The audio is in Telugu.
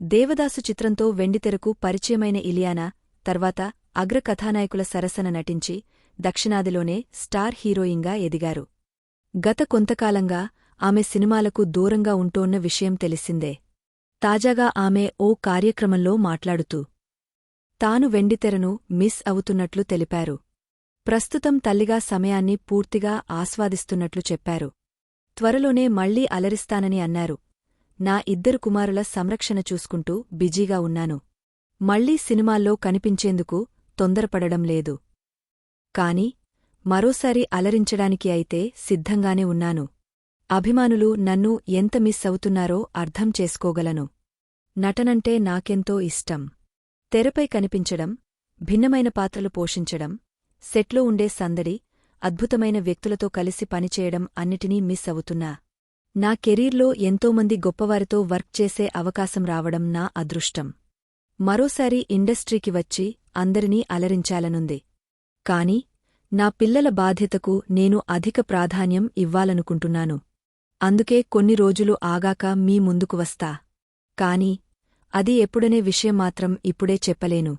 దేవదాసు చిత్రంతో వెండితెరకు పరిచయమైన ఇలియానా తర్వాత అగ్రకథానాయకుల సరసన నటించి దక్షిణాదిలోనే స్టార్ హీరోయిన్గా ఎదిగారు. గత కొంతకాలంగా ఆమె సినిమాలకు దూరంగా ఉంటోన్న విషయం తెలిసిందే. తాజాగా ఆమె ఓ కార్యక్రమంలో మాట్లాడుతూ తాను వెండితెరను మిస్ అవుతున్నట్లు తెలిపారు. ప్రస్తుతం తల్లిగా సమయాన్ని పూర్తిగా ఆస్వాదిస్తున్నట్లు చెప్పారు. త్వరలోనే మళ్ళీ అలరిస్తానని అన్నారు. నా ఇద్దరు కుమారుల సంరక్షణ చూసుకుంటూ బిజీగా ఉన్నాను. మళ్ళీ సినిమాల్లో కనిపించేందుకు తొందరపడడం లేదు. కాని మరోసారి అలరించడానికి అయితే సిద్ధంగానే ఉన్నాను. అభిమానులు నన్ను ఎంత మిస్ అవుతున్నారో అర్థం చేసుకోగలను. నటనంటే నాకెంతో ఇష్టం. తెరపై కనిపించడం భిన్నమైన పాత్రలు పోషించడం సెట్లో ఉండే సందడి అద్భుతమైన వ్యక్తులతో కలిసి పనిచేయడం అన్నిటినీ మిస్ అవుతున్నా. నా కెరీర్లో ఎంతోమంది గొప్పవారితో వర్క్ చేసే అవకాశం రావడం నా అదృష్టం. మరోసారి ఇండస్ట్రీకి వచ్చి అందరినీ అలరించాలనుంది. కాని నా పిల్లల బాధ్యతకు నేను అధిక ప్రాధాన్యం ఇవ్వాలనుకుంటున్నాను. అందుకే కొన్ని రోజులు ఆగాక మీ ముందుకు వస్తా. కాని అది ఎప్పుడనే విషయం మాత్రం ఇప్పుడే చెప్పలేను.